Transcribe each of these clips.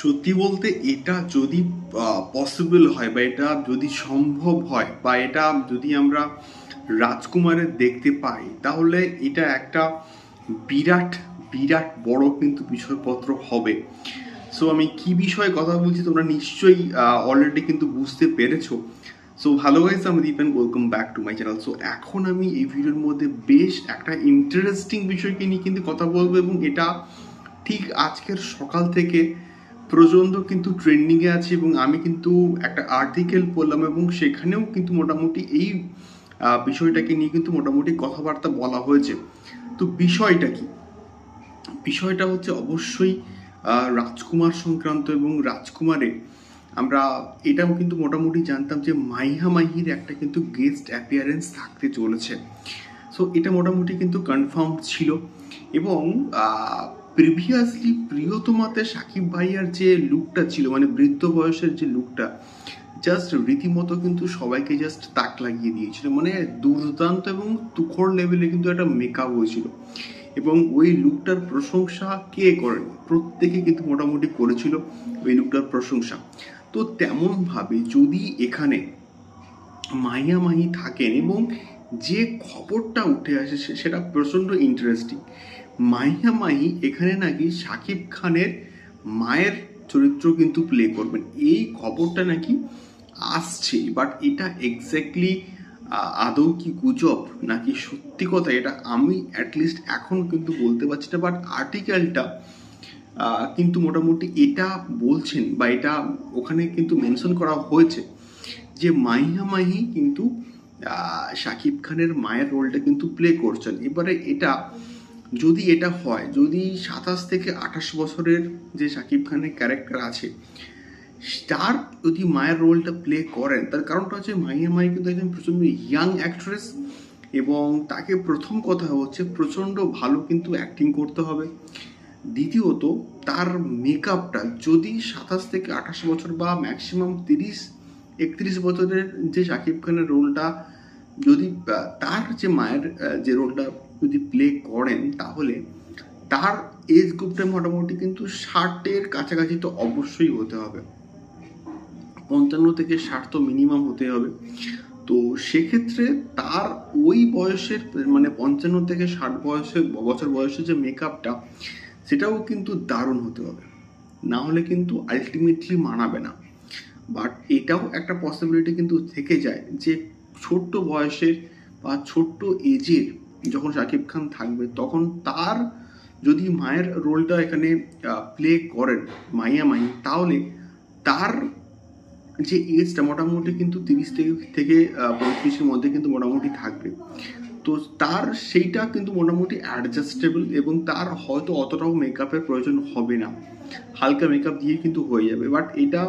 সত্যি বলতে এটা যদি পসিবল হয় বা এটা যদি সম্ভব হয় বা এটা যদি আমরা রাজকুমারের দেখতে পাই, তাহলে এটা একটা বিরাট বিরাট বড় কিন্তু বিষয়পত্র হবে। সো আমি কি বিষয়ে কথা বলছি তোমরা নিশ্চয়ই অলরেডি কিন্তু বুঝতে পেরেছ। সো ভালো গাইজ আমি Dipen welcome back to my channel so এখন আমি এই ভিডিওর মধ্যে বেশ একটা ইন্টারেস্টিং বিষয়কে নিয়ে কিন্তু কথা বলব এবং এটা ঠিক আজকের সকাল থেকে প্রচণ্ড কিন্তু ট্রেন্ডিংয়ে আছে এবং আমি কিন্তু একটা আর্টিকেল পড়লাম এবং সেখানেও কিন্তু মোটামুটি এই বিষয়টাকে নিয়ে কিন্তু মোটামুটি কথাবার্তা বলা হয়েছে। তো বিষয়টা কি? বিষয়টা হচ্ছে অবশ্যই রাজকুমার সংক্রান্ত এবং রাজকুমারে আমরা এটাও কিন্তু মোটামুটি জানতাম যে মাইহা মাহির একটা কিন্তু গেস্ট অ্যাপিয়ারেন্স থাকতে চলেছে। সো এটা মোটামুটি কিন্তু কনফার্ম ছিল এবং প্রিভিয়াসলি প্রিয়তমাতে সাকিব ভাইয়ার যে লুকটা ছিল মানে বৃদ্ধ বয়সের যে লুকটা জাস্ট রীতিমতো কিন্তু সবাইকে জাস্ট তাক লাগিয়ে দিয়েছিল। মানে দুর্দান্ত এবং তুখর লেভেলে কিন্তু একটা মেকআপ হয়েছিল। এবং ওই লুকটার প্রশংসা কে করেন? প্রত্যেকে কিন্তু মোটামুটি করেছিল ওই লুকটার প্রশংসা। তো তেমনভাবে যদি এখানে মাইয়া মাহি থাকেন এবং যে খবরটা উঠে আসে সেটা প্রচণ্ড ইন্টারেস্টিং মাইয়া মাহি এখানে নাকি শাকিব খানের মায়ের চরিত্র কিন্তু প্লে করবেন। এই খবরটা নাকি আসছে বাট এটা এক্স্যাক্টলি আদৌ কি গুজব নাকি সত্যি কথা এটা আমি অ্যাটলিস্ট এখন কিন্তু বলতে পারছি না বাট আর্টিকেলটা কিন্তু মোটামুটি এটা বলছেন বা এটা ওখানে কিন্তু মেনশন করা হয়েছে যে মাইহা মাহি কিন্তু শাকিব খানের মায়ের রোলটা কিন্তু প্লে করছেন। এবারে এটা যদি এটা হয়, যদি সাতাশ থেকে আঠাশ বছরের যে শাকিব খানের ক্যারেক্টার আছে, তার যদি মায়ের রোলটা প্লে করেন, তার কারণটা হচ্ছে মাইয়া মাই কিন্তু একজন প্রচণ্ড ইয়াং অ্যাক্ট্রেস এবং তাকে প্রথম কথা হচ্ছে প্রচণ্ড ভালো কিন্তু অ্যাক্টিং করতে হবে। দ্বিতীয়ত, তার মেকআপটা যদি সাতাশ থেকে আঠাশ বছর বা ম্যাক্সিমাম তিরিশ, একত্রিশ বছরের যে শাকিব খানের রোলটা যদি তার যে মায়ের যে রোলটা যদি প্লে করেন, তাহলে তার এজ গ্রুপটা মোটামুটি কিন্তু ষাটের কাছাকাছি তো অবশ্যই হতে হবে। পঞ্চান্ন থেকে ষাট তো মিনিমাম হতে হবে। তো সেক্ষেত্রে তার ওই বয়সের মানে পঞ্চান্ন থেকে ষাট বয়সের, বছর বয়সের যে মেকআপটা সেটাও কিন্তু দারুণ হতে হবে। না হলে কিন্তু আলটিমেটলি মানাবে না। বাট এটাও একটা পসিবিলিটি কিন্তু থেকে যায় যে ছোট্ট বয়সের বা ছোট্ট এজের যখন শাকিব খান থাকবে, তখন তার যদি মায়ের রোলটা এখানে প্লে করেন, মাইয়া মাই, তাহলে তার যে এজটা মোটামুটি কিন্তু তিরিশ থেকে থেকে পঁয়ত্রিশের মধ্যে কিন্তু মোটামুটি থাকবে। তো তার সেইটা কিন্তু মোটামুটি অ্যাডজাস্টেবল এবং তার হয়তো অতটাও মেকআপের প্রয়োজন হবে না। হালকা মেকআপ দিয়ে কিন্তু হয়ে যাবে। বাট এটা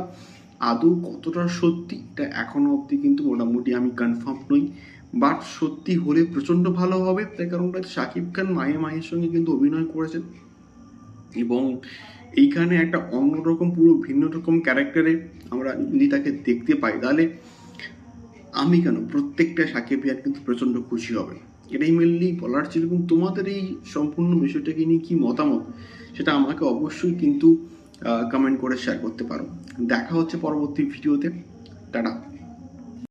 আদৌ কতটা সত্যি, এটা এখনও অবধি কিন্তু মোটামুটি আমি কনফার্ম নই। বাট সত্যি হলে প্রচণ্ড ভালো হবে, তার কারণটা শাকিব খান, মায়ে মায়ের সঙ্গে কিন্তু অভিনয় করেছেন। এবং এইখানে একটা অন্যরকম, পুরো ভিন্ন রকম ক্যারেক্টারে আমরা যদি তাকে দেখতে পাই, তাহলে আমি কেন? প্রত্যেকটা সাকিব ভাইয়ার কিন্তু প্রচণ্ড খুশি হবে। এটাই মেনলি বলার ছিল। এবং তোমাদের এই সম্পূর্ণ বিষয়টাকে নিয়ে কি মতামত, সেটা আমাকে অবশ্যই কিন্তু কমেন্ট করে শেয়ার করতে পারো। দেখা হচ্ছে পরবর্তী ভিডিওতে টাটা।